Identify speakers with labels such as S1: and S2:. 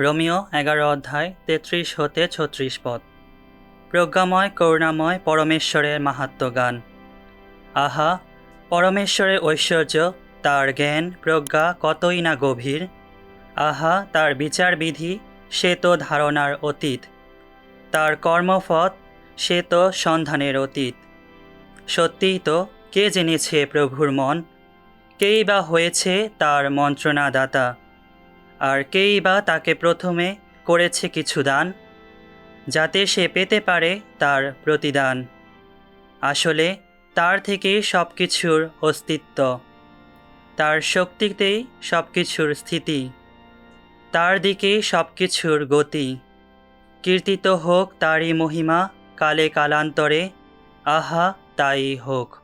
S1: Romeo এগারো অধ্যায় তেত্রিশ হতে ছত্রিশ পদ। প্রজ্ঞাময়, করুণাময়, পরমেশ্বরের মাহাত্ম গান। আহা, পরমেশ্বরের ঐশ্বর্য, তার জ্ঞান, প্রজ্ঞা কতই না গভীর। আহা, তার বিচারবিধি, সে তো ধারণার অতীত। তার কর্মফত সে তো সন্ধানের অতীত। সত্যিই তো কে জেনেছে প্রভুর মন? কেই বা হয়েছে তার মন্ত্রণাদাতা? আর কেই বা তাকে প্রথমে করেছে কিছু দান, যাতে সে পেতে পারে তার প্রতিদান। আসলে, তার থেকেই সব কিছুর অস্তিত্ব। তার শক্তিতেই সব কিছুর স্থিতি। তার দিকেই সব কিছুর গতি। কীর্তিত হোক তারই মহিমা, কালে কালান্তরে, আহা, তাই হোক।